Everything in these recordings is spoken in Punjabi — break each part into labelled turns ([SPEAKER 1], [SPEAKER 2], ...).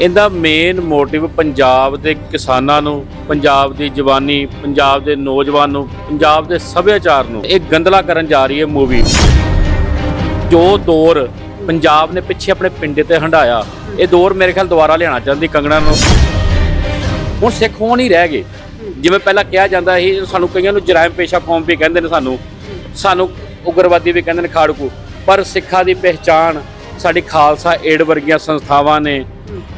[SPEAKER 1] ਇਹਦਾ ਮੇਨ ਮੋਟਿਵ ਪੰਜਾਬ ਦੇ ਕਿਸਾਨਾਂ ਨੂੰ, ਪੰਜਾਬ ਦੀ ਜਵਾਨੀ, ਪੰਜਾਬ ਦੇ ਨੌਜਵਾਨ ਨੂੰ, ਪੰਜਾਬ ਦੇ ਸੱਭਿਆਚਾਰ ਨੂੰ ਇਹ ਗੰਦਲਾ ਕਰਨ ਜਾ ਰਹੀ ਹੈ ਮੂਵੀ। ਜੋ ਦੌਰ ਪੰਜਾਬ ਨੇ ਪਿੱਛੇ ਆਪਣੇ ਪਿੰਡੇ ਤੇ ਹੰਡਾਇਆ ਇਹ ਦੌਰ ਮੇਰੇ ਖਿਆਲ ਦੁਬਾਰਾ ਲਿਆਉਣਾ ਚਾਹੁੰਦੀ ਕੰਗਣਾ ਨੂੰ। ਹੁਣ ਸਿੱਖ ਹੋਣ ਹੀ ਰਹਿ ਗਏ। ਜਿਵੇਂ ਪਹਿਲਾਂ ਕਿਹਾ ਜਾਂਦਾ ਸੀ, ਸਾਨੂੰ ਕਈਆਂ ਨੂੰ ਜਰਾਇਮ ਪੇਸ਼ਾ ਕੌਮ ਵੀ ਕਹਿੰਦੇ ਨੇ ਸਾਨੂੰ ਸਾਨੂੰ ਉਗਰਵਾਦੀ ਵੀ ਕਹਿੰਦੇ ਨੇ ਖਾੜਕੂ। ਪਰ ਸਿੱਖਾਂ ਦੀ ਪਹਿਚਾਣ ਸਾਡੀ ਖਾਲਸਾ ਏਡ ਵਰਗੀਆਂ ਸੰਸਥਾਵਾਂ ਨੇ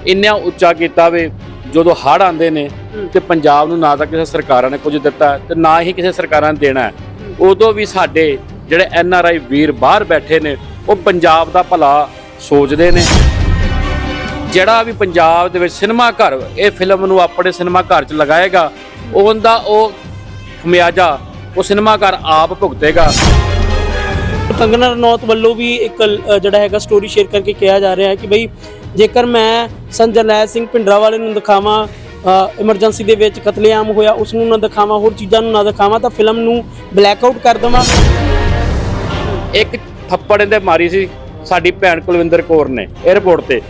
[SPEAKER 1] ਇੰਨਾ ਉੱਚਾ ਕੀਤਾ ਵੇ ਜਦੋਂ ਹੜ੍ਹ ਆਉਂਦੇ ਨੇ ਤੇ ਪੰਜਾਬ ਨੂੰ ਨਾ ਤਾਂ ਕਿਸੇ ਸਰਕਾਰਾਂ ਨੇ ਕੁਝ ਦਿੱਤਾ ਤੇ ਨਾ ਹੀ ਕਿਸੇ ਸਰਕਾਰਾਂ ਨੇ ਦੇਣਾ। ਉਦੋਂ ਵੀ ਸਾਡੇ ਜਿਹੜੇ ਐਨ ਆਰ ਆਈ ਵੀਰ ਬਾਹਰ ਬੈਠੇ ਨੇ ਉਹ ਪੰਜਾਬ ਦਾ ਭਲਾ ਸੋਚਦੇ ਨੇ। ਜਿਹੜਾ ਵੀ ਪੰਜਾਬ ਦੇ ਵਿੱਚ ਸਿਨੇਮਾ ਘਰ ਇਹ ਫਿਲਮ ਨੂੰ ਆਪਣੇ ਸਿਨੇਮਾ ਘਰ 'ਚ ਲਗਾਏਗਾ ਉਹਦਾ ਉਹ ਖਮਿਆਜਾ ਉਹ ਸਿਨੇਮਾ ਘਰ ਆਪ ਭੁਗਤੇਗਾ।
[SPEAKER 2] ਕੰਗਨਾ ਰਣੌਤ ਵੱਲੋਂ ਵੀ ਇੱਕ ਜਿਹੜਾ ਹੈਗਾ ਸਟੋਰੀ ਸ਼ੇਅਰ ਕਰਕੇ ਕਿਹਾ ਜਾ ਰਿਹਾ ਹੈ ਕਿ ਬਈ ਜੇਕਰ ਮੈਂ ਸੰਜਰਨੈਲ ਸਿੰਘ ਭਿੰਡਰਾ ਵਾਲੇ ਨੂੰ ਦਿਖਾਵਾਂ ਐਮਰਜੈਂਸੀ ਦੇ ਵਿੱਚ ਕਤਲੇਆਮ ਹੋਇਆ ਉਸ ਨੂੰ ਨਾ ਦਿਖਾਵਾਂ, ਹੋਰ ਚੀਜ਼ਾਂ ਨੂੰ ਨਾ ਦਿਖਾਵਾਂ, ਤਾਂ ਫਿਲਮ ਨੂੰ ਬਲੈਕ ਆਊਟ ਕਰ ਦੇਵਾਂ।
[SPEAKER 1] ਇੱਕ ਥੱਪੜ ਇਹਦੇ ਮਾਰੀ ਸੀ, ਸਾਡੀ ਭੈਣ ਕੁਲਵਿੰਦਰ ਕੌਰ ਨੇ 에ਅਰਪੋਰਟ ਤੇ।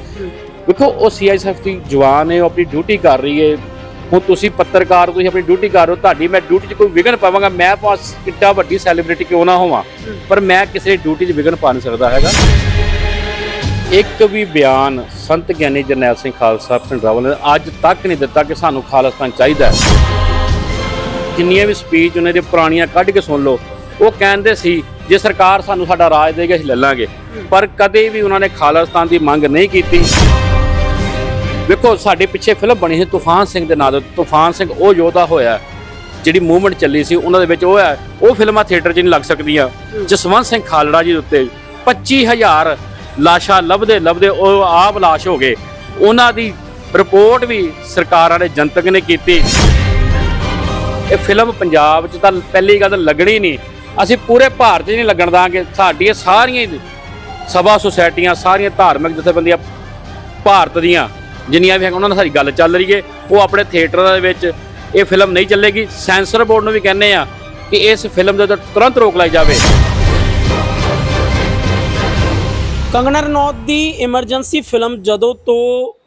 [SPEAKER 1] ਵੇਖੋ, ਉਹ ਸੀਆਈਐਸਐਫ ਦੀ ਜਵਾਨ ਹੈ, ਉਹ ਆਪਣੀ ਡਿਊਟੀ ਕਰ ਰਹੀ ਹੈ। ਹੁਣ ਤੁਸੀਂ ਪੱਤਰਕਾਰ ਤੁਸੀਂ ਆਪਣੀ ਡਿਊਟੀ ਕਰ ਰਹੇ ਹੋ, ਤੁਹਾਡੀ ਮੈਂ ਡਿਊਟੀ 'ਚ ਕੋਈ ਵਿਘਨ ਪਾਵਾਂਗਾ, ਮੈਂ ਪਾਸ ਕਿੱਡਾ ਵੱਡੀ ਸੈਲੀਬ੍ਰਿਟੀ ਕਿਉਂ ਨਾ ਹੋਵਾਂ? ਪਰ ਮੈਂ ਕਿਸੇ ਡਿਊਟੀ 'ਚ ਵਿਘਨ ਪਾ ਨਹੀਂ ਸਕਦਾ ਹੈਗਾ। ਇੱਕ ਵੀ ਬਿਆਨ ਸੰਤ ਗਿਆਨੀ ਜਰਨੈਲ ਸਿੰਘ ਖਾਲਸਾ ਭਿੰਡਰਾਵਾਲ ਨੇ ਅੱਜ ਤੱਕ ਨਹੀਂ ਦਿੱਤਾ ਕਿ ਸਾਨੂੰ ਖਾਲਸਤਾਨ ਚਾਹੀਦਾ ਹੈ। ਜਿੰਨੀਆਂ ਵੀ ਸਪੀਚ ਉਹਨਾਂ ਦੇ ਪੁਰਾਣੀਆਂ ਕੱਢ ਕੇ ਸੁਣ ਲਓ। ਉਹ ਕਹਿੰਦੇ ਸੀ, ਜੇ ਸਰਕਾਰ ਸਾਨੂੰ ਸਾਡਾ ਰਾਜ ਦੇਗਾ, ਅਸੀਂ ਲੈ ਲਾਂਗੇ। ਪਰ ਕਦੇ ਵੀ ਉਹਨਾਂ ਨੇ ਖਾਲਿਸਤਾਨ ਦੀ ਮੰਗ ਨਹੀਂ ਕੀਤੀ। ਵੇਖੋ, ਸਾਡੇ ਪਿੱਛੇ ਫਿਲਮ ਬਣੀ ਸੀ ਤੂਫਾਨ ਸਿੰਘ ਦੇ ਨਾਂ ਦੇ ਤੂਫਾਨ ਸਿੰਘ ਉਹ ਯੋਧਾ ਹੋਇਆ ਜਿਹੜੀ ਮੂਵਮੈਂਟ ਚੱਲੀ ਸੀ, ਉਹਨਾਂ ਦੇ ਵਿੱਚ ਉਹ ਹੈ। ਉਹ ਫਿਲਮਾਂ ਥੀਏਟਰ 'ਚ ਨਹੀਂ ਲੱਗ ਸਕਦੀਆਂ। ਜਸਵੰਤ ਸਿੰਘ ਖਾਲੜਾ ਜੀ ਦੇ ਉੱਤੇ 25000 ਲਾਸ਼ਾਂ ਲੱਭਦੇ ਲੱਭਦੇ ਉਹ ਆਪ ਲਾਸ਼ ਹੋ ਗਏ। ਉਹਨਾਂ ਦੀ ਰਿਪੋਰਟ ਵੀ ਸਰਕਾਰਾਂ ਨੇ ਜਨਤਕ ਨੇ ਕੀਤੀ। ਇਹ ਫਿਲਮ ਪੰਜਾਬ 'ਚ ਤਾਂ ਪਹਿਲੀ ਗੱਲ ਲੱਗਣੀ ਨਹੀਂ। ਅਸੀਂ ਪੂਰੇ ਭਾਰਤ 'ਚ ਨਹੀਂ ਲੱਗਣ ਦਾਂਗੇ। ਸਾਡੀਆਂ ਸਾਰੀਆਂ ਸਭਾ ਸੁਸਾਇਟੀਆਂ, ਸਾਰੀਆਂ ਧਾਰਮਿਕ ਜਥੇਬੰਦੀਆਂ ਭਾਰਤ ਦੀਆਂ, ਜਿੰਨੀਆਂ ਵੀ ਹੈਗੀਆਂ, ਉਹਨਾਂ ਨਾਲ ਸਾਡੀ ਗੱਲ ਚੱਲ ਰਹੀ ਏ ਉਹ ਆਪਣੇ ਥੀਏਟਰਾਂ ਦੇ ਵਿੱਚ ਇਹ ਫਿਲਮ ਨਹੀਂ ਚੱਲੇਗੀ। ਸੈਂਸਰ ਬੋਰਡ ਨੂੰ ਵੀ ਕਹਿੰਦੇ ਆ ਕਿ ਇਸ ਫਿਲਮ ਦੇ ਉੱਤੇ ਤੁਰੰਤ ਰੋਕ ਲਾਈ ਜਾਵੇ।
[SPEAKER 2] ਕੰਗਨਾ ਰਣੌਤ ਦੀ ਐਮਰਜੈਂਸੀ ਫਿਲਮ ਜਦੋਂ ਤੋਂ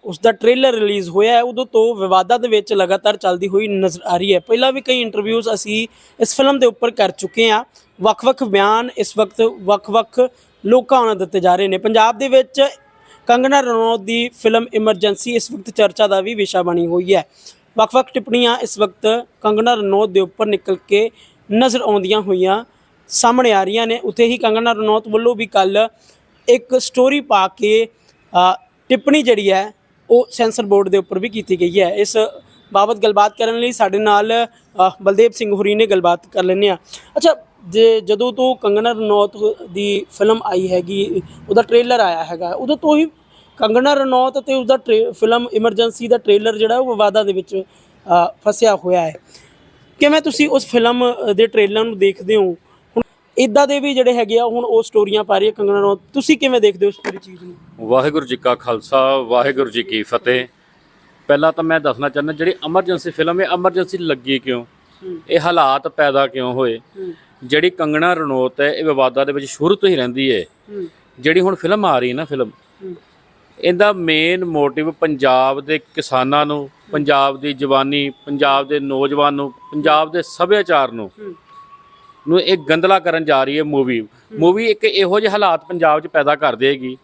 [SPEAKER 2] ਉਸ ਦਾ ਟ੍ਰੇਲਰ ਰਿਲੀਜ਼ ਹੋਇਆ ਹੈ, ਉਦੋਂ ਤੋਂ ਵਿਵਾਦਾਂ ਦੇ ਵਿੱਚ ਲਗਾਤਾਰ ਚੱਲਦੀ ਹੋਈ ਨਜ਼ਰ ਆ ਰਹੀ ਹੈ। ਪਹਿਲਾਂ ਵੀ ਕਈ ਇੰਟਰਵਿਊਜ਼ ਅਸੀਂ ਇਸ ਫਿਲਮ ਦੇ ਉੱਪਰ ਕਰ ਚੁੱਕੇ ਹਾਂ। ਵੱਖ-ਵੱਖ ਬਿਆਨ ਇਸ ਵਕਤ ਵੱਖ-ਵੱਖ ਲੋਕਾਂ ਨੂੰ ਦਿੱਤੇ ਜਾ ਰਹੇ ਨੇ। ਪੰਜਾਬ ਦੇ ਵਿੱਚ ਕੰਗਨਾ ਰਣੌਤ ਦੀ ਫਿਲਮ ਐਮਰਜੈਂਸੀ ਇਸ ਵਕਤ ਚਰਚਾ ਦਾ ਵੀ ਵਿਸ਼ਾ ਬਣੀ ਹੋਈ ਹੈ। ਵੱਖ-ਵੱਖ ਟਿੱਪਣੀਆਂ ਇਸ ਵਕਤ ਕੰਗਨਾ ਰਣੌਤ ਦੇ ਉੱਪਰ ਨਿਕਲ ਕੇ ਨਜ਼ਰ ਆਉਂਦੀਆਂ ਹੋਈਆਂ ਸਾਹਮਣੇ ਆ ਰਹੀਆਂ ਨੇ। ਉੱਥੇ ਹੀ ਕੰਗਨਾ ਰਣੌਤ ਵੱਲੋਂ ਵੀ ਕੱਲ ਇੱਕ ਸਟੋਰੀ ਪਾ ਕੇ ਟਿੱਪਣੀ ਜਿਹੜੀ ਹੈ, ਉਹ ਸੈਂਸਰ ਬੋਰਡ ਦੇ ਉੱਪਰ ਵੀ ਕੀਤੀ ਗਈ ਹੈ। ਇਸ ਬਾਬਤ ਗੱਲਬਾਤ ਕਰਨ ਲਈ ਸਾਡੇ ਨਾਲ ਬਲਦੇਵ ਸਿੰਘ ਹੁਰੀ ਨੇ ਗੱਲਬਾਤ ਕਰ ਲੈਂਦੇ ਆ ਅੱਛਾ, ਜੇ ਜਦੋਂ ਤੋਂ ਕੰਗਨਾ ਰਣੌਤ ਦੀ ਫਿਲਮ ਆਈ ਹੈਗੀ, ਉਹਦਾ ਟ੍ਰੇਲਰ ਆਇਆ ਹੈਗਾ, ਉਦੋਂ ਤੋਂ ਹੀ ਕੰਗਨਾ ਰਣੌਤ ਤੇ ਉਸਦਾ ਟ੍ਰੇ- ਫਿਲਮ ਐਮਰਜੈਂਸੀ ਦਾ ਟ੍ਰੇਲਰ ਜਿਹੜਾ, ਉਹ ਵਿਵਾਦਾਂ ਦੇ ਵਿੱਚ ਫਸਿਆ ਹੋਇਆ ਹੈ। ਕਿਵੇਂ ਤੁਸੀਂ ਉਸ ਫਿਲਮ ਦੇ ਟ੍ਰੇਲਰ ਨੂੰ ਦੇਖਦੇ ਹੋ? ਇਦਾਂ ਦੇ ਵੀ ਜਿਹੜੇ ਹੈਗੇ ਆ ਹੁਣ ਉਹ ਸਟੋਰੀਆਂ ਪਾ ਰਹੀ ਹੈ ਕੰਗਨਾ ਰਣੌਤ ਤੁਸੀਂ ਕਿਵੇਂ ਦੇਖਦੇ ਹੋ ਇਸ ਪੂਰੀ ਚੀਜ਼ ਨੂੰ?
[SPEAKER 1] ਵਾਹਿਗੁਰੂ ਜੀ ਕਾ ਖਾਲਸਾ ਵਾਹਿਗੁਰੂ ਜੀ ਕੀ ਫਤਿਹ। ਪਹਿਲਾਂ ਤਾਂ ਮੈਂ ਦੱਸਣਾ ਚਾਹੁੰਦਾ ਜਿਹੜੀ ਐਮਰਜੈਂਸੀ ਫਿਲਮ ਹੈ ਐਮਰਜੈਂਸੀ ਲੱਗੀ ਕਿਉਂ? ਇਹ ਹਾਲਾਤ ਪੈਦਾ ਕਿਉਂ ਹੋਏ? ਜਿਹੜੀ ਕੰਗਣਾ ਰਣੌਤ ਹੈ ਇਹ ਵਿਵਾਦਾਂ ਦੇ ਵਿੱਚ ਸ਼ੁਰੂ ਤੋਂ ਹੀ ਰਹਿੰਦੀ ਹੈ। ਜਿਹੜੀ ਹੁਣ ਫਿਲਮ ਆ ਰਹੀ ਹੈ ਨਾ ਫਿਲਮ ਇਹਦਾ ਮੇਨ ਮੋਟਿਵ ਪੰਜਾਬ ਦੇ ਕਿਸਾਨਾਂ ਨੂੰ ਪੰਜਾਬ ਦੀ ਜਵਾਨੀ ਪੰਜਾਬ ਦੇ ਨੌਜਵਾਨ ਨੂੰ ਪੰਜਾਬ ਦੇ ਸੱਭਿਆਚਾਰ ਨੂੰ। ਨੂੰ ਇਹ ਗੰਦਲਾ ਕਰਨ ਜਾ ਰਹੀ ਹੈ ਮੂਵੀ। ਮੂਵੀ ਇੱਕ ਇਹੋ ਜਿਹੇ ਹਾਲਾਤ ਪੰਜਾਬ 'ਚ ਪੈਦਾ ਕਰ ਦੇਗੀ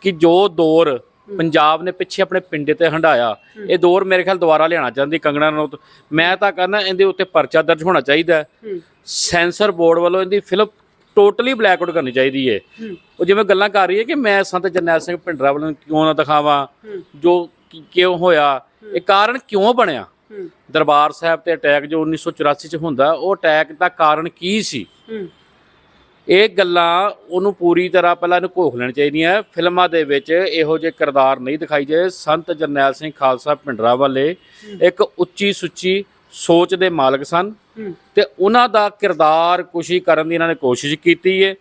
[SPEAKER 1] ਕਿ ਜੋ ਦੌਰ ਪੰਜਾਬ ਨੇ ਪਿੱਛੇ ਆਪਣੇ ਪਿੰਡੇ ਤੇ ਹੰਡਾਇਆ ਇਹ ਦੌਰ ਮੇਰੇ ਖਿਆਲ ਦੁਬਾਰਾ ਲਿਆਉਣਾ ਚਾਹੁੰਦੀ ਕੰਗਣਾ ਰਣੌਤ। ਮੈਂ ਤਾਂ ਕਹਿੰਦਾ ਇਹਦੇ ਉੱਤੇ ਪਰਚਾ ਦਰਜ ਹੋਣਾ ਚਾਹੀਦਾ ਸੈਂਸਰ ਬੋਰਡ ਵੱਲੋਂ ਇਹਦੀ ਫਿਲਮ ਟੋਟਲੀ ਬਲੈਕ ਆਊਟ ਕਰਨੀ ਚਾਹੀਦੀ ਹੈ। ਉਹ ਜਿਵੇਂ ਗੱਲਾਂ ਕਰ ਰਹੀ ਹੈ ਕਿ ਮੈਂ ਸੰਤ ਜਰਨੈਲ ਸਿੰਘ ਭਿੰਡਰਾ ਵੱਲੋਂ ਕਿਉਂ ਨਾ ਦਿਖਾਵਾਂ ਜੋ ਕਿਉਂ ਹੋਇਆ ਇਹ ਕਾਰਨ ਕਿਉਂ ਬਣਿਆ? ਦਰਬਾਰ ਸਾਹਿਬ ਤੇ ਅਟੈਕ ਜੋ 1984 ਚ ਹੁੰਦਾ ਉਹ ਅਟੈਕ ਦਾ ਕਾਰਨ ਕੀ ਸੀ? ਇਹ ਗੱਲਾਂ ਉਹਨੂੰ ਪੂਰੀ ਤਰ੍ਹਾਂ ਪਹਿਲਾਂ ਇਹਨੂੰ ਘੋਖ ਲੈਣ ਚਾਹੀਦੀਆਂ। ਫਿਲਮਾਂ ਦੇ ਵਿੱਚ ਇਹੋ ਜਿਹੇ ਕਿਰਦਾਰ ਨਹੀਂ ਦਿਖਾਈ ਜਾਏ ਸੰਤ ਜਰਨੈਲ ਸਿੰਘ ਖਾਲਸਾ ਭਿੰਡਰਾ ਵਾਲੇ ਇੱਕ ਉੱਚੀ ਸੁੱਚੀ ਸੋਚ ਦੇ ਮਾਲਕ ਸਨ ਤੇ ਉਹਨਾਂ ਦਾ ਕਿਰਦਾਰ ਕੁਸ਼ੀ ਕਰਨ ਦੀ ਇਹਨਾਂ ਨੇ ਕੋਸ਼ਿਸ਼ ਕੀਤੀ ਹੈ।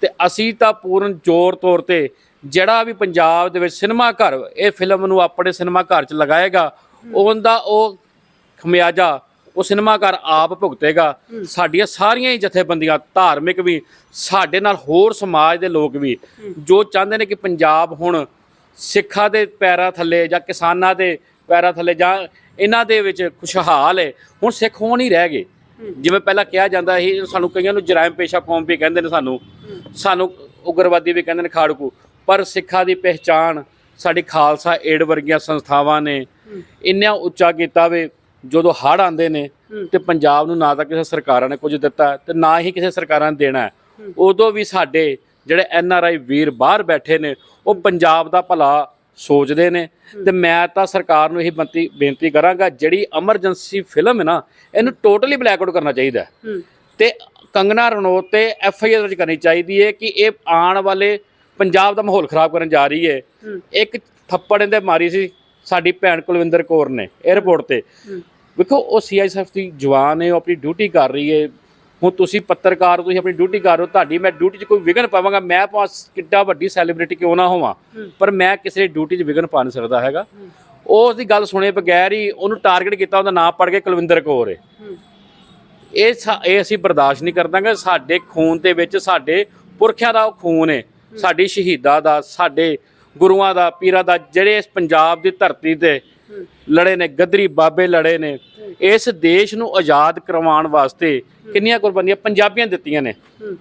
[SPEAKER 1] ਤੇ ਅਸੀਂ ਤਾਂ ਪੂਰਨ ਜ਼ੋਰ ਤੌਰ ਤੇ ਜਿਹੜਾ ਵੀ ਪੰਜਾਬ ਦੇ ਵਿੱਚ ਸਿਨੇਮਾ ਘਰ ਇਹ ਫਿਲਮ ਨੂੰ ਆਪਣੇ ਸਿਨੇਮਾ ਘਰ 'ਚ ਲਗਾਏਗਾ ਉਹਦਾ ਉਹ ਖਮਿਆਜਾ ਉਹ ਸਿਨੇਮਾ ਘਰ ਆਪ ਭੁਗਤੇਗਾ। ਸਾਡੀਆਂ ਸਾਰੀਆਂ ਹੀ ਜਥੇਬੰਦੀਆਂ ਧਾਰਮਿਕ ਵੀ ਸਾਡੇ ਨਾਲ ਹੋਰ ਸਮਾਜ ਦੇ ਲੋਕ ਵੀ ਜੋ ਚਾਹੁੰਦੇ ਨੇ ਕਿ ਪੰਜਾਬ ਹੁਣ ਸਿੱਖਾਂ ਦੇ ਪੈਰਾਂ ਥੱਲੇ ਜਾਂ ਕਿਸਾਨਾਂ ਦੇ ਪੈਰਾਂ ਥੱਲੇ ਜਾਂ ਇਹਨਾਂ ਦੇ ਵਿੱਚ ਖੁਸ਼ਹਾਲ ਹੈ ਹੁਣ ਸਿੱਖ ਹੋ ਨਹੀਂ ਰਹਿ ਗਏ। ਜਿਵੇਂ ਪਹਿਲਾਂ ਕਿਹਾ ਜਾਂਦਾ ਸੀ ਸਾਨੂੰ ਕਈਆਂ ਨੂੰ ਜਰਾਇਮ ਪੇਸ਼ਾ ਕੌਮ ਵੀ ਕਹਿੰਦੇ ਨੇ ਸਾਨੂੰ ਸਾਨੂੰ ਉਗਰਵਾਦੀ ਵੀ ਕਹਿੰਦੇ ਨੇ ਖਾੜਕੂ ਪਰ ਸਿੱਖਾਂ ਦੀ ਪਹਿਚਾਣ ਸਾਡੀ ਖਾਲਸਾ ਏਡ ਵਰਗੀਆਂ ਸੰਸਥਾਵਾਂ ਨੇ ਇੰਨਾ ਉੱਚਾ ਕੀਤਾ ਵੇ ਜਦੋਂ ਹੜ੍ਹ ਆਉਂਦੇ ਨੇ ਤੇ ਪੰਜਾਬ ਨੂੰ ਨਾ ਤਾਂ ਕਿਸੇ ਸਰਕਾਰਾਂ ਨੇ ਕੁਝ ਦਿੱਤਾ ਤੇ ਨਾ ਹੀ ਕਿਸੇ ਸਰਕਾਰਾਂ ਨੇ ਦੇਣਾ। ਉਦੋਂ ਵੀ ਸਾਡੇ ਜਿਹੜੇ ਐਨ ਆਰ ਆਈ ਵੀਰ ਬਾਹਰ ਬੈਠੇ ਨੇ ਉਹ ਪੰਜਾਬ ਦਾ ਭਲਾ ਸੋਚਦੇ ਨੇ ਤੇ ਮੈਂ ਤਾਂ ਸਰਕਾਰ ਨੂੰ ਇਹ ਬੰਤੀ ਬੇਨਤੀ ਕਰਾਂਗਾ ਜਿਹੜੀ ਐਮਰਜੈਂਸੀ ਫਿਲਮ ਹੈ ਨਾ ਇਹਨੂੰ ਟੋਟਲੀ ਬਲੈਕ ਆਊਟ ਕਰਨਾ ਚਾਹੀਦਾ ਤੇ ਕੰਗਨਾ ਰਣੌਤ ਤੇ ਐਫ ਆਈ ਆਰ ਦਰਜ ਕਰਨੀ ਚਾਹੀਦੀ ਹੈ ਕਿ ਇਹ ਆਉਣ ਵਾਲੇ ਪੰਜਾਬ ਦਾ ਮਾਹੌਲ ਖਰਾਬ ਕਰਨ ਜਾ ਰਹੀ ਹੈ। ਇੱਕ ਥੱਪੜ ਇਹਦੇ ਮਾਰੀ ਸੀ ਸਾਡੀ ਭੈਣ ਕੁਲਵਿੰਦਰ ਕੌਰ ਨੇ 에ਅਰਪੋਰਟ ਤੇ।
[SPEAKER 2] ਹੂੰ।
[SPEAKER 1] ਵੇਖੋ ਉਹ ਸੀਆਈਐਸਐਫ ਦੀ ਜਵਾਨ ਹੈ ਉਹ ਆਪਣੀ ਡਿਊਟੀ ਕਰ ਰਹੀ ਹੈ। ਹੁਣ ਤੁਸੀਂ ਪੱਤਰਕਾਰ ਤੁਸੀਂ ਆਪਣੀ ਡਿਊਟੀ ਕਰ ਰਹੇ ਹੋ ਤੁਹਾਡੀ ਮੈਂ ਡਿਊਟੀ 'ਚ ਕੋਈ ਵਿਘਨ ਪਾਵਾਂਗਾ। ਮੈਂ ਭਾਵੇਂ ਕਿੱਡਾ ਵੱਡੀ ਸੈਲੀਬ੍ਰਿਟੀ ਕਿਉਂ ਨਾ ਹੋਵਾਂ। ਪਰ ਮੈਂ ਕਿਸੇ ਡਿਊਟੀ 'ਚ ਵਿਘਨ ਪਾ ਨਹੀਂ ਸਕਦਾ ਹੈਗਾ। ਉਹ ਉਸ ਦੀ ਗੱਲ ਸੁਣੇ ਬਗੈਰ ਹੀ ਉਹਨੂੰ ਟਾਰਗੇਟ ਕੀਤਾ ਉਹਦਾ ਨਾਮ ਪੜ ਕੇ ਕੁਲਵਿੰਦਰ ਕੌਰ ਹੈ। ਇਹ ਇਹ ਅਸੀਂ ਬਰਦਾਸ਼ਤ ਨਹੀਂ ਕਰਦਾਂਗੇ ਸਾਡੇ ਖੂਨ ਦੇ ਵਿੱਚ ਸਾਡੇ ਪੁਰਖਿਆਂ ਦਾ ਉਹ ਖੂਨ ਹੈ। ਸਾਡੀ ਸ਼ਹੀਦਾਂ ਦਾ ਸਾਡੇ ਗੁਰੂਆਂ ਦਾ ਪੀਰਾਂ ਦਾ ਜਿਹੜੇ ਇਸ ਪੰਜਾਬ ਦੀ ਧਰਤੀ ਤੇ ਲੜੇ ਨੇ, ਗਦਰੀ ਬਾਬੇ ਲੜੇ ਨੇ। ਇਸ ਦੇਸ਼ ਨੂੰ ਆਜ਼ਾਦ ਕਰਵਾਉਣ ਵਾਸਤੇ ਕਿੰਨੀਆਂ ਕੁਰਬਾਨੀਆਂ ਪੰਜਾਬੀਆਂ ਦਿੱਤੀਆਂ ਨੇ।
[SPEAKER 2] ਹੂੰ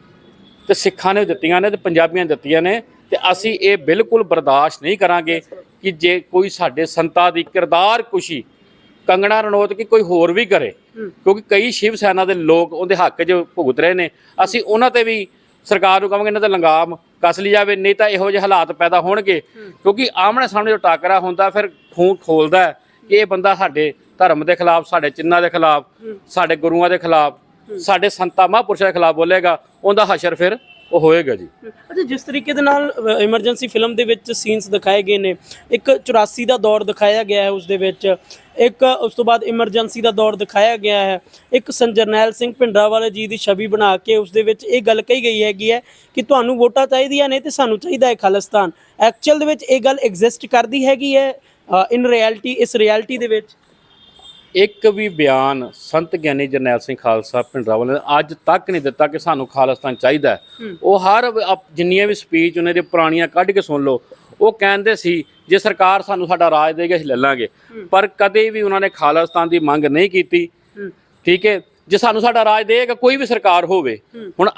[SPEAKER 1] ਤੇ ਸਿੱਖਾਂ ਨੇ ਦਿੱਤੀਆਂ ਨੇ ਤੇ ਪੰਜਾਬੀਆਂ ਦਿੱਤੀਆਂ ਨੇ ਤੇ ਅਸੀਂ ਇਹ ਬਿਲਕੁਲ ਬਰਦਾਸ਼ਤ ਨਹੀਂ ਕਰਾਂਗੇ ਕਿ ਜੇ ਕੋਈ ਸਾਡੇ ਸੰਤਾਂ ਦੀ ਕਿਰਦਾਰ ਕੁਸ਼ੀ ਕੰਗਣਾ ਰਣੌਤ ਕਿ ਕੋਈ ਹੋਰ ਵੀ ਕਰੇ। ਕਿਉਂਕਿ ਕਈ ਸ਼ਿਵ ਸੈਨਾ ਦੇ ਲੋਕ ਉਹਦੇ ਹੱਕ 'ਚ ਭੁਗਤ ਰਹੇ ਨੇ। ਅਸੀਂ ਉਹਨਾਂ ਤੇ ਵੀ ਸਰਕਾਰ ਨੂੰ ਕਹਾਂਗੇ, ਇਹਨਾਂ ਦਾ ਲੰਗਾਮ ਕੱਸ ਲਈ ਜਾਵੇ, ਨਹੀਂ ਤਾਂ ਇਹੋ ਜਿਹੇ ਹਾਲਾਤ ਪੈਦਾ ਹੋਣਗੇ। ਕਿਉਂਕਿ ਆਮਣੇ ਸਾਹਮਣੇ ਜੋ ਟਾਕਰਾ ਹੁੰਦਾ, ਫਿਰ ਖੂਨ ਖੋਲਦਾ ਕਿ ਇਹ ਬੰਦਾ ਸਾਡੇ ਧਰਮ ਦੇ ਖਿਲਾਫ ਸਾਡੇ ਚਿੰਨ੍ਹਾਂ ਦੇ ਖਿਲਾਫ ਸਾਡੇ ਗੁਰੂਆਂ ਦੇ ਖਿਲਾਫ ਸਾਡੇ ਸੰਤਾਂ ਮਹਾਂਪੁਰਸ਼ਾਂ ਦੇ ਖਿਲਾਫ ਬੋਲੇਗਾ ਉਹਦਾ ਹਸ਼ਰ ਫਿਰ ਉਹ ਹੋਏਗਾ ਜੀ।
[SPEAKER 2] ਅੱਛਾ ਜਿਸ ਤਰੀਕੇ ਦੇ ਨਾਲ ਐਮਰਜੈਂਸੀ ਫਿਲਮ ਦੇ ਵਿੱਚ ਸੀਨਸ ਦਿਖਾਏ ਗਏ ਨੇ ਇੱਕ 84 ਦਾ ਦੌਰ ਦਿਖਾਇਆ ਗਿਆ ਹੈ ਉਸ ਦੇ ਵਿੱਚ ਇੱਕ ਉਸ ਤੋਂ ਬਾਅਦ ਐਮਰਜੈਂਸੀ ਦਾ ਦੌਰ ਦਿਖਾਇਆ ਗਿਆ ਹੈ ਇੱਕ ਸੰਜਰਨੈਲ ਸਿੰਘ ਭਿੰਡਰਾਵਾਲੇ ਜੀ ਦੀ ਛਵੀ ਬਣਾ ਕੇ ਉਸ ਦੇ ਵਿੱਚ ਇਹ ਗੱਲ ਕਹੀ ਗਈ ਹੈਗੀ ਹੈ ਕਿ ਤੁਹਾਨੂੰ ਵੋਟਾਂ ਚਾਹੀਦੀਆਂ ਨੇ ਤੇ ਸਾਨੂੰ ਚਾਹੀਦਾ ਹੈ ਖਾਲਿਸਤਾਨ। ਐਕਚੁਅਲ ਦੇ ਵਿੱਚ ਇਹ ਗੱਲ ਐਗਜ਼ਿਸਟ ਕਰਦੀ ਹੈਗੀ ਹੈ ਇਨ ਰਿਐਲਿਟੀ ਇਸ ਰਿਐਲਿਟੀ ਦੇ ਵਿੱਚ
[SPEAKER 1] ਇੱਕ ਵੀ ਬਿਆਨ ਸੰਤ ਗਿਆਨੀ ਜਰਨੈਲ ਸਿੰਘ ਖਾਲਸਾ ਭਿੰਡਰਾਵਾਲੇ ਨੇ ਅੱਜ ਤੱਕ ਨਹੀਂ ਦਿੱਤਾ ਕਿ ਸਾਨੂੰ ਖਾਲਿਸਤਾਨ ਚਾਹੀਦਾ। ਉਹ ਹਰ ਜਿੰਨੀਆਂ ਵੀ ਸਪੀਚ ਉਹਨਾਂ ਦੇ ਪੁਰਾਣੀਆਂ ਕੱਢ ਕੇ ਸੁਣ ਲਓ ਉਹ ਕਹਿੰਦੇ ਸੀ ਜੇ ਸਰਕਾਰ ਸਾਨੂੰ ਸਾਡਾ ਰਾਜ ਦੇਗੀ ਅਸੀਂ ਲੈ ਲਾਂਗੇ। ਪਰ ਕਦੇ ਵੀ ਉਹਨਾਂ ਨੇ ਖਾਲਿਸਤਾਨ ਦੀ ਮੰਗ ਨਹੀਂ ਕੀਤੀ। ਠੀਕ ਹੈ? ਜੇ ਸਾਨੂੰ ਸਾਡਾ ਰਾਜ ਦੇਗਾ ਕੋਈ ਵੀ ਸਰਕਾਰ ਹੋਵੇ। ਹੁਣ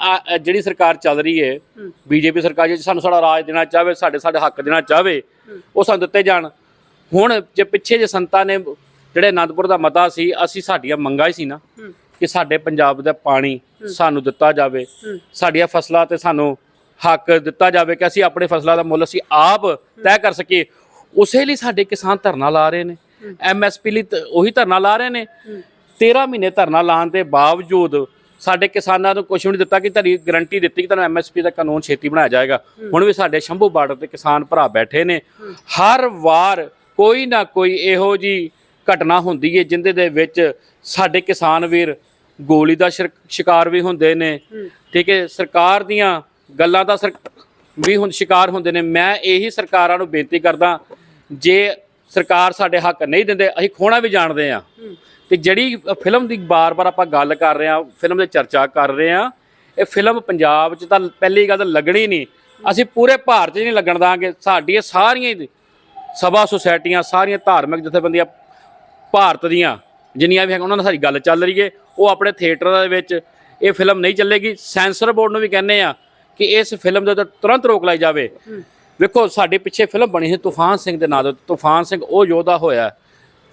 [SPEAKER 1] ਜਿਹੜੀ ਸਰਕਾਰ ਚੱਲ ਰਹੀ ਹੈ
[SPEAKER 2] ਹੂੰ।
[SPEAKER 1] ਬੀਜੇਪੀ ਸਰਕਾਰ ਜੇ ਸਾਨੂੰ ਸਾਡਾ ਰਾਜ ਦੇਣਾ ਚਾਹਵੇ ਸਾਡੇ ਸਾਡੇ ਹੱਕ ਦੇਣਾ ਚਾਹਵੇ ਉਹ ਸਾਨੂੰ ਦਿੱਤੇ ਜਾਣ। ਹੁਣ ਜੇ ਪਿੱਛੇ ਜੇ ਸੰਤਾਂ ਨੇ ਜਿਹੜੇ ਆਨੰਦਪੁਰ ਦਾ ਮਤਾ ਸੀ ਅਸੀਂ ਸਾਡੀਆਂ ਮੰਗਾਂ ਹੀ ਸੀ ਨਾ ਕਿ ਸਾਡੇ ਪੰਜਾਬ ਦਾ ਪਾਣੀ ਸਾਨੂੰ ਦਿੱਤਾ ਜਾਵੇ ਸਾਡੀਆਂ ਫਸਲਾਂ ਤੇ ਸਾਨੂੰ ਹੱਕ ਦਿੱਤਾ ਜਾਵੇ ਕਿ ਅਸੀਂ ਆਪਣੇ ਫਸਲਾਂ ਦਾ ਮੁੱਲ ਅਸੀਂ ਆਪ ਤੈਅ ਕਰ ਸਕੀਏ। ਉਸੇ ਲਈ ਸਾਡੇ ਕਿਸਾਨ ਧਰਨਾ ਲਾ ਰਹੇ ਨੇ। ਐਮਐਸਪੀ ਲਈ ਉਹੀ ਧਰਨਾ ਲਾ ਰਹੇ ਨੇ। 13 ਮਹੀਨੇ ਧਰਨਾ ਲਾਉਣ ਦੇ ਬਾਵਜੂਦ ਸਾਡੇ ਕਿਸਾਨਾਂ ਨੂੰ ਕੁਝ ਵੀ ਨਹੀਂ ਦਿੱਤਾ ਕਿ ਤੁਹਾਡੀ ਗਰੰਟੀ ਦਿੱਤੀ ਕਿ ਤੁਹਾਨੂੰ ਐਮਐਸਪੀ ਦਾ ਕਾਨੂੰਨ ਛੇਤੀ ਬਣਾਇਆ ਜਾਏਗਾ। ਹੁਣ ਵੀ ਸਾਡੇ ਸ਼ੰਭੂ ਬਾਰਡਰ ਤੇ ਕਿਸਾਨ ਭਰਾ ਬੈਠੇ ਨੇ। ਹਰ ਵਾਰ ਕੋਈ ਨਾ ਕੋਈ ਇਹੋ ਜੀ ਘਟਨਾ ਹੁੰਦੀ ਹੈ ਜਿੰਦੇ ਦੇ ਵਿੱਚ ਸਾਡੇ ਕਿਸਾਨ ਵੀਰ ਗੋਲੀ ਦਾ ਸ਼ਿਕਾਰ ਵੀ ਹੁੰਦੇ ਨੇ। ਠੀਕ ਹੈ ਸਰਕਾਰ ਦੀਆਂ ਗੱਲਾਂ ਦਾ ਵੀ ਹੁਣ ਸ਼ਿਕਾਰ ਹੁੰਦੇ ਨੇ। ਮੈਂ ਇਹੀ ਸਰਕਾਰਾਂ ਨੂੰ ਬੇਨਤੀ ਕਰਦਾ ਜੇ ਸਰਕਾਰ ਸਾਡੇ ਹੱਕ ਨਹੀਂ ਦਿੰਦੇ ਅਸੀਂ ਖੋਣਾ ਵੀ ਜਾਣਦੇ ਆ। ਤੇ ਜਿਹੜੀ ਫਿਲਮ ਦੀ ਬਾਰ-ਬਾਰ ਆਪਾਂ ਗੱਲ ਕਰ ਰਹੇ ਆ ਫਿਲਮ ਦੀ ਚਰਚਾ ਕਰ ਰਹੇ ਆ ਇਹ ਫਿਲਮ ਪੰਜਾਬ 'ਚ ਤਾਂ ਪਹਿਲੀ ਗੱਲ ਤਾਂ ਲੱਗਣੀ ਨਹੀਂ। ਅਸੀਂ ਪੂਰੇ ਭਾਰਤ 'ਚ ਨਹੀਂ ਲੱਗਣ ਦਾਂਗੇ। ਸਾਡੀਆਂ ਸਾਰੀਆਂ ਸਭਾ ਸੁਸਾਇਟੀਆਂ ਸਾਰੀਆਂ ਧਾਰਮਿਕ ਜਥੇਬੰਦੀਆਂ ਭਾਰਤ ਦੀਆਂ ਜਿੰਨੀਆਂ ਵੀ ਹੈਗੀਆਂ ਉਹਨਾਂ ਨਾਲ ਸਾਡੀ ਗੱਲ ਚੱਲ ਰਹੀ ਏ। ਉਹ ਆਪਣੇ ਥੀਏਟਰ ਦੇ ਵਿੱਚ ਇਹ ਫਿਲਮ ਨਹੀਂ ਚੱਲੇਗੀ। ਸੈਂਸਰ ਬੋਰਡ ਨੂੰ ਵੀ ਕਹਿੰਦੇ ਆ ਕਿ ਇਸ ਫਿਲਮ ਦੇ ਉੱਤੇ ਤੁਰੰਤ ਰੋਕ ਲਾਈ ਜਾਵੇ। ਵੇਖੋ ਸਾਡੇ ਪਿੱਛੇ ਫਿਲਮ ਬਣੀ ਸੀ ਤੂਫਾਨ ਸਿੰਘ ਦੇ ਨਾਂ ਦੇ ਉੱਤੇ। ਤੂਫਾਨ ਸਿੰਘ ਉਹ ਯੋਧਾ ਹੋਇਆ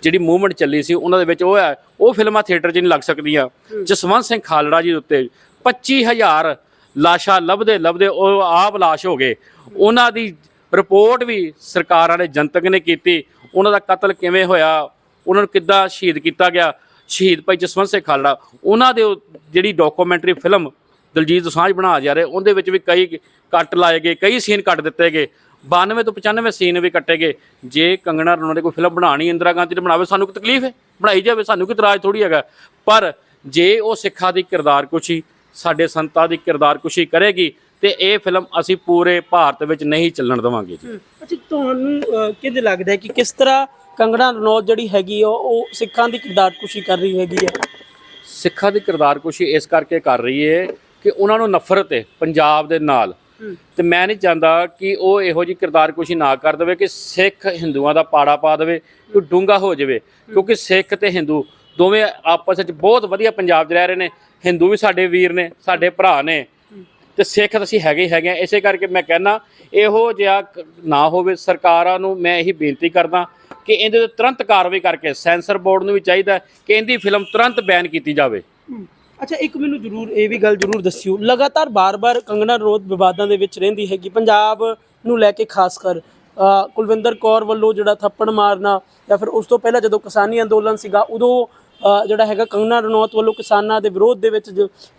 [SPEAKER 1] ਜਿਹੜੀ ਮੂਵਮੈਂਟ ਚੱਲੀ ਸੀ ਉਹਨਾਂ ਦੇ ਵਿੱਚ ਉਹ ਹੈ। ਉਹ ਫਿਲਮਾਂ ਥੀਏਟਰ 'ਚ ਨਹੀਂ ਲੱਗ ਸਕਦੀਆਂ। ਜਸਵੰਤ ਸਿੰਘ ਖਾਲੜਾ ਜੀ ਦੇ ਉੱਤੇ 25000 ਲਾਸ਼ਾਂ ਲੱਭਦੇ ਲੱਭਦੇ ਉਹ ਆਪ ਲਾਸ਼ ਹੋ ਗਏ। ਉਹਨਾਂ ਦੀ ਰਿਪੋਰਟ ਵੀ ਸਰਕਾਰਾਂ ਨੇ ਜਨਤਕ ਨੇ ਕੀਤੀ। ਉਹਨਾਂ ਦਾ ਕਤਲ ਕਿਵੇਂ ਹੋਇਆ? ਉਹਨਾਂ ਨੂੰ ਕਿੱਦਾਂ ਸ਼ਹੀਦ ਕੀਤਾ ਗਿਆ? ਸ਼ਹੀਦ ਭਾਈ ਜਸਵੰਤ ਸਿੰਘ ਖਾਲੜਾ, ਉਹਨਾਂ ਦੇ ਜਿਹੜੀ ਡਾਕੂਮੈਂਟਰੀ ਫਿਲਮ ਦਲਜੀਤ ਦੋਸਾਂਝ ਬਣਾ ਜਾ ਰਹੇ, ਉਹਦੇ ਵਿੱਚ ਵੀ ਕਈ ਕੱਟ ਲਾਏ ਗਏ, ਕਈ ਸੀਨ ਕੱਟ ਦਿੱਤੇ ਗਏ। 92 ਤੋਂ 95 ਸੀਨ ਵੀ ਕੱਟੇ ਗਏ। ਜੇ ਕੰਗਣਾ ਰਣੌਤ ਨੇ ਕੋਈ ਫਿਲਮ ਬਣਾਣੀ ਇੰਦਰਾ ਗਾਂਧੀ ਨੇ ਬਣਾਵੇ, ਸਾਨੂੰ ਕੋਈ ਤਕਲੀਫ ਹੈ? ਬਣਾਈ ਜਾਵੇ, ਸਾਨੂੰ ਕੋਈ ਇਤਰਾਜ਼ ਥੋੜੀ ਹੈਗਾ। ਪਰ ਜੇ ਉਹ ਸਿੱਖਾਂ ਦੀ ਕਿਰਦਾਰ ਕੁਸ਼ੀ, ਸਾਡੇ ਸੰਤਾਂ ਦੀ ਕਿਰਦਾਰ ਕੁਸ਼ੀ ਕਰੇਗੀ ਤੇ ਇਹ ਫਿਲਮ ਅਸੀਂ ਪੂਰੇ ਭਾਰਤ ਵਿੱਚ ਨਹੀਂ ਚੱਲਣ ਦੇਵਾਂਗੇ ਜੀ।
[SPEAKER 2] ਅੱਛਾ ਤੁਹਾਨੂੰ ਕਿੰਜ ਲੱਗਦਾ ਹੈ ਕਿ ਕਿਸ ਤਰ੍ਹਾਂ ਕੰਗਣਾ ਰਣੌਤ ਜਿਹੜੀ ਹੈਗੀ ਉਹ ਉਹ ਸਿੱਖਾਂ ਦੀ ਕਿਰਦਾਰਕੁਸ਼ੀ ਕਰ ਰਹੀ ਹੈਗੀ ਹੈ
[SPEAKER 1] ਸਿੱਖਾਂ ਦੀ ਕਿਰਦਾਰ ਕੁਸ਼ੀ ਇਸ ਕਰਕੇ ਕਰ ਰਹੀ ਹੈ ਕਿ ਉਹਨਾਂ ਨੂੰ ਨਫ਼ਰਤ ਹੈ ਪੰਜਾਬ ਦੇ ਨਾਲ। ਤੇ ਮੈਂ ਨਹੀਂ ਚਾਹੁੰਦਾ ਕਿ ਉਹ ਇਹੋ ਜਿਹੀ ਕਿਰਦਾਰਕੁਸ਼ੀ ਨਾ ਕਰ ਦੇਵੇ ਕਿ ਸਿੱਖ ਹਿੰਦੂਆਂ ਦਾ ਪਾੜਾ ਪਾ ਦੇਵੇ ਕਿ ਡੂੰਗਾ ਹੋ ਜਾਵੇ। ਕਿਉਂਕਿ ਸਿੱਖ ਤੇ ਹਿੰਦੂ ਦੋਵੇਂ ਆਪਸ ਵਿੱਚ ਬਹੁਤ ਵਧੀਆ ਪੰਜਾਬ 'ਚ ਰਹਿ ਰਹੇ ਨੇ। ਹਿੰਦੂ ਵੀ ਸਾਡੇ ਵੀਰ ਨੇ ਸਾਡੇ ਭਰਾ ਨੇ। ਤੇ ਸਿੱਖ ਅਸੀਂ ਹੈਗੇ ਹੈਗੇ ਹਾਂ। ਇਸੇ ਕਰਕੇ ਮੈਂ ਕਹਿੰਦਾ, ਇਹੋ ਜਿਹਾ ਨਾ ਹੋਵੇ। ਸਰਕਾਰਾਂ ਨੂੰ ਮੈਂ ਇਹੀ ਬੇਨਤੀ ਕਰਦਾ ਕਿ ਇਹਦੇ ਤੇ ਤੁਰੰਤ ਕਾਰਵਾਈ ਕਰਕੇ, ਸੈਂਸਰ ਬੋਰਡ ਨੂੰ ਵੀ ਚਾਹੀਦਾ ਕਿ ਇਹਦੀ ਫਿਲਮ ਤੁਰੰਤ ਬੈਨ ਕੀਤੀ ਜਾਵੇ।
[SPEAKER 2] ਅੱਛਾ, ਇੱਕ ਮੈਨੂੰ ਜ਼ਰੂਰ, ਇਹ ਵੀ ਗੱਲ ਜ਼ਰੂਰ ਦੱਸਿਓ। ਲਗਾਤਾਰ ਬਾਰ-ਬਾਰ ਕੰਗਣਾ ਰੋਧ ਵਿਵਾਦਾਂ ਦੇ ਵਿੱਚ ਰਹਿੰਦੀ ਹੈਗੀ। ਪੰਜਾਬ ਨੂੰ ਲੈ ਕੇ ਖਾਸ ਕਰ ਕੁਲਵਿੰਦਰ ਕੌਰ ਵੱਲੋਂ ਜਿਹੜਾ ਥੱਪੜ ਮਾਰਨਾ ਜਾਂ ਫਿਰ ਉਸ ਤੋਂ ਪਹਿਲਾਂ ਜਦੋਂ ਕਿਸਾਨੀ ਅੰਦੋਲਨ ਸੀਗਾ, ਉਦੋਂ ਜਿਹੜਾ ਹੈਗਾ ਕੰਗਣਾ ਰਣੌਤ ਵੱਲੋਂ ਕਿਸਾਨਾਂ ਦੇ ਵਿਰੋਧ ਦੇ ਵਿੱਚ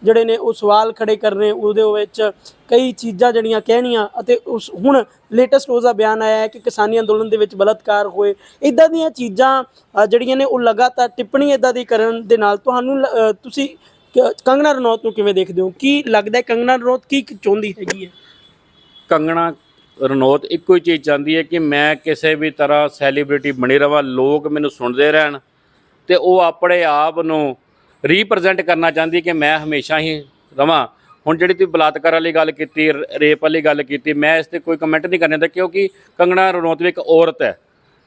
[SPEAKER 2] ਜਿਹੜੇ ਨੇ ਉਹ ਸਵਾਲ ਖੜੇ ਕਰਨੇ ਉਹਦੇ ਵਿੱਚ ਕਈ ਚੀਜ਼ਾਂ ਜਿਹੜੀਆਂ ਕਹਿਣੀਆਂ ਅਤੇ ਉਸ, ਹੁਣ ਲੇਟੈਸਟ ਉਸ ਬਿਆਨ ਆਇਆ ਹੈ ਕਿ ਕਿਸਾਨੀ ਅੰਦੋਲਨ ਦੇ ਵਿੱਚ ਬਲਤਕਾਰ ਹੋਏ। ਇਦਾਂ ਦੀਆਂ ਚੀਜ਼ਾਂ ਜਿਹੜੀਆਂ ਨੇ ਉਹ ਲਗਾਤਾਰ ਟਿੱਪਣੀ ਇਦਾਂ ਦੀ ਕਰਨ ਦੇ ਨਾਲ ਤੁਹਾਨੂੰ ਤੁਸੀਂ ਕ- ਕੰਗਣਾ ਰਣੌਤ ਨੂੰ ਕਿਵੇਂ ਦੇਖਦੇ ਹੋ? ਕੀ ਲੱਗਦਾ ਹੈ ਕੰਗਣਾ ਰਣੌਤ ਕੀ ਚਾਹੁੰਦੀ ਹੈਗੀ ਹੈ?
[SPEAKER 1] ਕੰਗਣਾ ਰਣੌਤ ਇੱਕੋ ਹੀ ਚੀਜ਼ ਚਾਹੁੰਦੀ ਹੈ ਕਿ ਮੈਂ ਕਿਸੇ ਵੀ ਤਰ੍ਹਾਂ ਸੈਲੀਬ੍ਰਿਟੀ ਬਣੀ ਰਵਾਂ, ਲੋਕ ਮੈਨੂੰ ਸੁਣਦੇ ਰਹਿਣ। ਤੇ ਉਹ ਆਪਣੇ ਆਪ ਨੂੰ ਰੀਪਰੈਜ਼ੈਂਟ ਕਰਨਾ ਚਾਹੁੰਦੀ ਕਿ ਮੈਂ ਹਮੇਸ਼ਾ ਹੀ ਰਵਾਂ। ਹੁਣ ਜਿਹੜੀ ਤੁਸੀਂ ਬਲਾਤਕਾਰ ਵਾਲੀ ਗੱਲ ਕੀਤੀ ਰੇਪ ਵਾਲੀ ਗੱਲ ਕੀਤੀ ਮੈਂ ਇਸ ਤੇ ਕੋਈ ਕਮੈਂਟ ਨਹੀਂ ਕਰਨਾ ਚਾਹੁੰਦਾ ਕਿਉਂਕਿ ਕੰਗਣਾ ਰਣੌਤ ਵੀ ਇੱਕ ਔਰਤ ਹੈ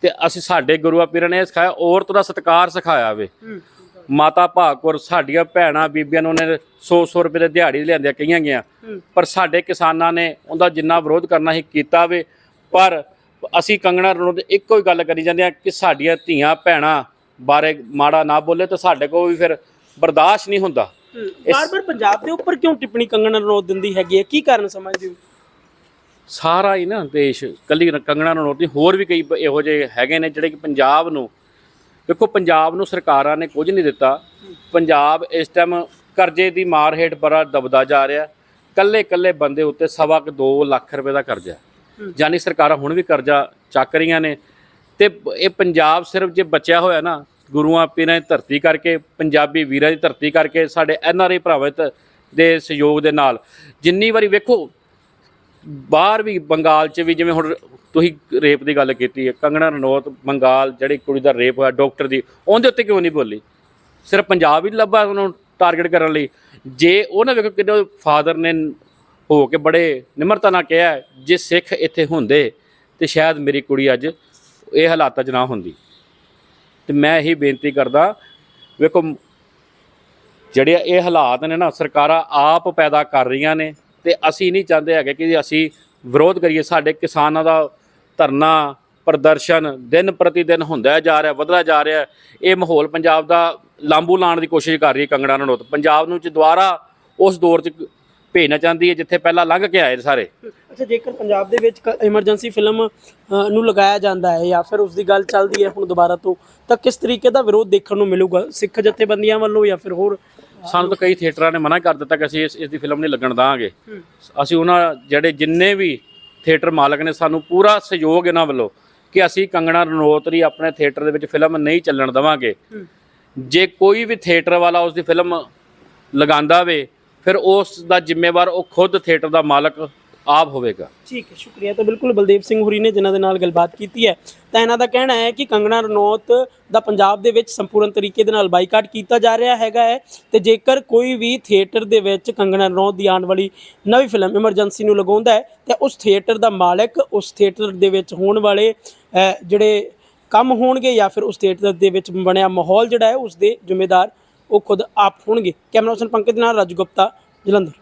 [SPEAKER 1] ਤੇ ਅਸੀਂ ਸਾਡੇ ਗੁਰੂਆਂ ਪੀਰਾਂ ਨੇ ਸਿਖਾਇਆ ਔਰਤ ਦਾ ਸਤਿਕਾਰ ਸਿਖਾਇਆ ਵੇ। ਮਾਤਾ ਭਾਗਪੁਰ ਸਾਡੀਆਂ ਭੈਣਾਂ ਬੀਬੀਆਂ ਨੂੰ ਉਹਨੇ 100-100 ਰੁਪਏ ਦੇ ਦਿਹਾੜੀ ਲਿਆਂਦੀਆਂ ਕਈਆਂ ਗਿਆ ਪਰ ਸਾਡੇ ਕਿਸਾਨਾਂ ਨੇ ਉਹਦਾ ਜਿੰਨਾ ਵਿਰੋਧ ਕਰਨਾ ਸੀ ਕੀਤਾ ਵੇ। ਪਰ ਅਸੀਂ ਕੰਗਣਾ ਰਣੌਤ ਦੀ ਇੱਕੋ ਹੀ ਗੱਲ ਕਰੀ ਜਾਂਦੇ ਆ ਕਿ ਸਾਡੀਆਂ ਧੀਆਂ ਭੈਣਾਂ ਬਾਰੇ ਮਾੜਾ ਨਾ ਬੋਲੇ ਤਾਂ ਸਾਡੇ ਕੋਲ ਵੀ ਫਿਰ ਬਰਦਾਸ਼ਤ ਨਹੀਂ ਹੁੰਦਾ।
[SPEAKER 2] ਬਾਰ-ਬਾਰ ਪੰਜਾਬ ਦੇ ਉੱਪਰ ਕਿਉਂ ਟਿੱਪਣੀ ਕੰਗਣਾ ਰਣੌਤ ਦਿੰਦੀ ਹੈਗੀ ਹੈ? ਕੀ ਕਾਰਨ ਸਮਝਦੇ ਹੋ?
[SPEAKER 1] ਸਾਰਾ ਹੀ ਨਾ ਦੇਸ਼ ਕੱਲੀ ਕੰਗਣਾ ਰਣੌਤ ਨਹੀਂ ਹੋਰ ਵੀ ਕਈ ਇਹੋ ਜਿਹੇ ਹੈਗੇ ਨੇ ਜਿਹੜੇ ਕਿ ਪੰਜਾਬ ਨੂੰ ਦੇਖੋ ਪੰਜਾਬ ਨੂੰ ਸਰਕਾਰਾਂ ਨੇ ਕੁਝ ਨਹੀਂ ਦਿੱਤਾ। ਪੰਜਾਬ ਇਸ ਟਾਈਮ ਕਰਜ਼ੇ ਦੀ ਮਾਰ ਹੇਠ ਬੜਾ ਦਬਦਾ ਜਾ ਰਿਹਾ। ਕੱਲੇ ਕੱਲੇ ਬੰਦੇ ਉੱਤੇ ਸਵਾ ਕੁ 2 ਲੱਖ ਰੁਪਏ ਦਾ ਕਰਜ਼ਾ। ਯਾਨੀ ਸਰਕਾਰਾਂ ਹੁਣ ਵੀ ਕਰਜ਼ਾ ਚੱਕ ਰਹੀਆਂ ਨੇ। ਤੇ ਇਹ ਪੰਜਾਬ ਸਿਰਫ ਜੇ ਬਚਿਆ ਹੋਇਆ ਨਾ, ਗੁਰੂਆਂ ਪੀਰਾਂ ਦੀ ਧਰਤੀ ਕਰਕੇ, ਪੰਜਾਬੀ ਵੀਰਾਂ ਦੀ ਧਰਤੀ ਕਰਕੇ ਸਾਡੇ ਐਨ ਆਰ ਆਈ ਭਰਾਵਾਂ ਦੇ ਸਹਿਯੋਗ ਦੇ ਨਾਲ। ਜਿੰਨੀ ਵਾਰੀ ਵੇਖੋ, ਬਾਹਰ ਵੀ ਬੰਗਾਲ 'ਚ ਵੀ ਜਿਵੇਂ ਹੁਣ ਤੁਸੀਂ ਰੇਪ ਦੀ ਗੱਲ ਕੀਤੀ ਹੈ, ਕੰਗਣਾ ਰਣੌਤ ਬੰਗਾਲ ਜਿਹੜੀ ਕੁੜੀ ਦਾ ਰੇਪ ਹੋਇਆ, ਡਾਕਟਰ ਦੀ, ਉਹਦੇ ਉੱਤੇ ਕਿਉਂ ਨਹੀਂ ਬੋਲੀ? ਸਿਰਫ ਪੰਜਾਬ ਹੀ ਲੱਭਾ ਉਹਨੂੰ ਟਾਰਗੇਟ ਕਰਨ ਲਈ। ਜੇ ਉਹ ਨਾ ਵੇਖੋ ਕਿੰਨੇ ਫਾਦਰ ਨੇ ਹੋ ਕੇ ਬੜੇ ਨਿਮਰਤਾ ਨਾਲ ਕਿਹਾ ਜੇ ਸਿੱਖ ਇੱਥੇ ਹੁੰਦੇ, ਤੇ ਸ਼ਾਇਦ ਮੇਰੀ ਕੁੜੀ ਅੱਜ ਇਹ ਹਾਲਾਤਾਂ 'ਚ ਨਾ ਹੁੰਦੀ। ਤੇ ਮੈਂ ਇਹੀ ਬੇਨਤੀ ਕਰਦਾ, ਵੇਖੋ, ਜਿਹੜੇ ਇਹ ਹਾਲਾਤ ਨੇ ਨਾ, ਸਰਕਾਰਾਂ ਆਪ ਪੈਦਾ ਕਰ ਰਹੀਆਂ ਨੇ ਤੇ ਅਸੀਂ ਨਹੀਂ ਚਾਹੁੰਦੇ ਹੈਗੇ ਕਿ ਅਸੀਂ ਵਿਰੋਧ ਕਰੀਏ। ਸਾਡੇ ਕਿਸਾਨਾਂ ਦਾ ਧਰਨਾ, ਪ੍ਰਦਰਸ਼ਨ ਦਿਨ ਪ੍ਰਤੀ ਦਿਨ ਹੁੰਦਾ ਜਾ ਰਿਹਾ, ਵਧਦਾ ਜਾ ਰਿਹਾ। ਇਹ ਮਾਹੌਲ ਪੰਜਾਬ ਦਾ ਲਾਂਬੂ ਲਾਉਣ ਦੀ ਕੋਸ਼ਿਸ਼ ਕਰ ਰਹੀ ਹੈ ਕੰਗਣਾ ਰਣੌਤ। ਪੰਜਾਬ ਨੂੰ ਚ ਦੁਬਾਰਾ ਉਸ ਦੌਰ ਚ ਭੇਜਣਾ ਚਾਹੁੰਦੀ ਹੈ ਜਿੱਥੇ ਪਹਿਲਾਂ ਲੰਘ ਕੇ ਆਏ ਸਾਰੇ।
[SPEAKER 2] ਅੱਛਾ ਜੇਕਰ ਪੰਜਾਬ ਦੇ ਵਿੱਚ ਐਮਰਜੈਂਸੀ ਫਿਲਮ ਨੂੰ ਲਗਾਇਆ ਜਾਂਦਾ ਹੈ ਜਾਂ ਫਿਰ ਉਸ ਦੀ ਗੱਲ ਚੱਲਦੀ ਹੈ ਹੁਣ ਦੁਬਾਰਾ ਤੋਂ ਤਾਂ ਕਿਸ ਤਰੀਕੇ ਦਾ ਵਿਰੋਧ ਦੇਖਣ ਨੂੰ ਮਿਲੂਗਾ? ਸਿੱਖ ਜਥੇਬੰਦੀਆਂ ਵੱਲੋਂ ਜਾਂ ਫਿਰ ਹੋਰ?
[SPEAKER 1] ਸਾਨੂੰ ਤਾਂ ਕਈ ਥੀਏਟਰਾਂ ਨੇ ਮਨਾ ਕਰ ਦਿੱਤਾ ਕਿ ਅਸੀਂ ਇਸ ਇਸ ਦੀ ਫਿਲਮ ਨਹੀਂ ਲੱਗਣ ਦਾਂਗੇ। ਅਸੀਂ ਉਹਨਾਂ ਜਿਹੜੇ ਜਿੰਨੇ ਵੀ ਥੀਏਟਰ ਮਾਲਕ ਨੇ ਸਾਨੂੰ ਪੂਰਾ ਸਹਿਯੋਗ ਇਹਨਾਂ ਵੱਲੋਂ ਕਿ ਅਸੀਂ ਕੰਗਣਾ ਰਣੌਤ ਦੀ ਆਪਣੇ ਥੀਏਟਰ ਦੇ ਵਿੱਚ ਫਿਲਮ ਨਹੀਂ ਚੱਲਣ ਦੇਵਾਂਗੇ। ਜੇ ਕੋਈ ਵੀ ਥੀਏਟਰ ਵਾਲਾ ਉਸ ਦੀ ਫਿਲਮ ਲਗਾਉਂਦਾ ਵੇ ਫਿਰ ਉਸ ਦਾ ਜ਼ਿੰਮੇਵਾਰ ਉਹ ਖੁਦ ਥੀਏਟਰ ਦਾ ਮਾਲਕ ਆਪ ਹੋਵੇਗਾ।
[SPEAKER 2] ਠੀਕ ਹੈ, ਸ਼ੁਕਰੀਆ। ਤਾਂ ਬਿਲਕੁਲ ਬਲਦੇਵ ਸਿੰਘ ਹੁਰੀ ਨੇ ਜਿਨ੍ਹਾਂ ਦੇ ਨਾਲ ਗੱਲਬਾਤ ਕੀਤੀ ਹੈ, ਤਾਂ ਇਹਨਾਂ ਦਾ ਕਹਿਣਾ ਹੈ ਕਿ ਕੰਗਣਾ ਰਣੌਤ ਦਾ ਪੰਜਾਬ ਦੇ ਵਿੱਚ ਸੰਪੂਰਨ ਤਰੀਕੇ ਦੇ ਨਾਲ ਬਾਈਕਾਟ ਕੀਤਾ ਜਾ ਰਿਹਾ ਹੈਗਾ ਹੈ ਤੇ ਜੇਕਰ ਕੋਈ ਵੀ ਥੀਏਟਰ ਦੇ ਵਿੱਚ ਕੰਗਣਾ ਰਣੌਤ ਦੀ ਆਉਣ ਵਾਲੀ ਨਵੀਂ ਫਿਲਮ ਐਮਰਜੈਂਸੀ ਨੂੰ ਲਗਾਉਂਦਾ ਹੈ, ਤੇ ਉਸ ਥੀਏਟਰ ਦਾ ਮਾਲਕ ਉਸ ਥੀਏਟਰ ਦੇ ਵਿੱਚ ਹੋਣ ਵਾਲੇ ਜਿਹੜੇ ਕੰਮ ਹੋਣਗੇ ਜਾਂ ਫਿਰ ਉਸ ਥੀਏਟਰ ਦੇ ਵਿੱਚ ਬਣਿਆ ਮਾਹੌਲ ਜਿਹੜਾ ਹੈ, ਉਸ ਦੇ ਜ਼ਿੰਮੇਦਾਰ ਉਹ ਖੁਦ ਆਪ ਹੋਣਗੇ। ਕੈਮਰਾ ਪਰਸਨ ਪੰਕਜ ਦੇ ਨਾਲ ਰਾਜੂ ਗੁਪਤਾ ਜਲੰਧਰ।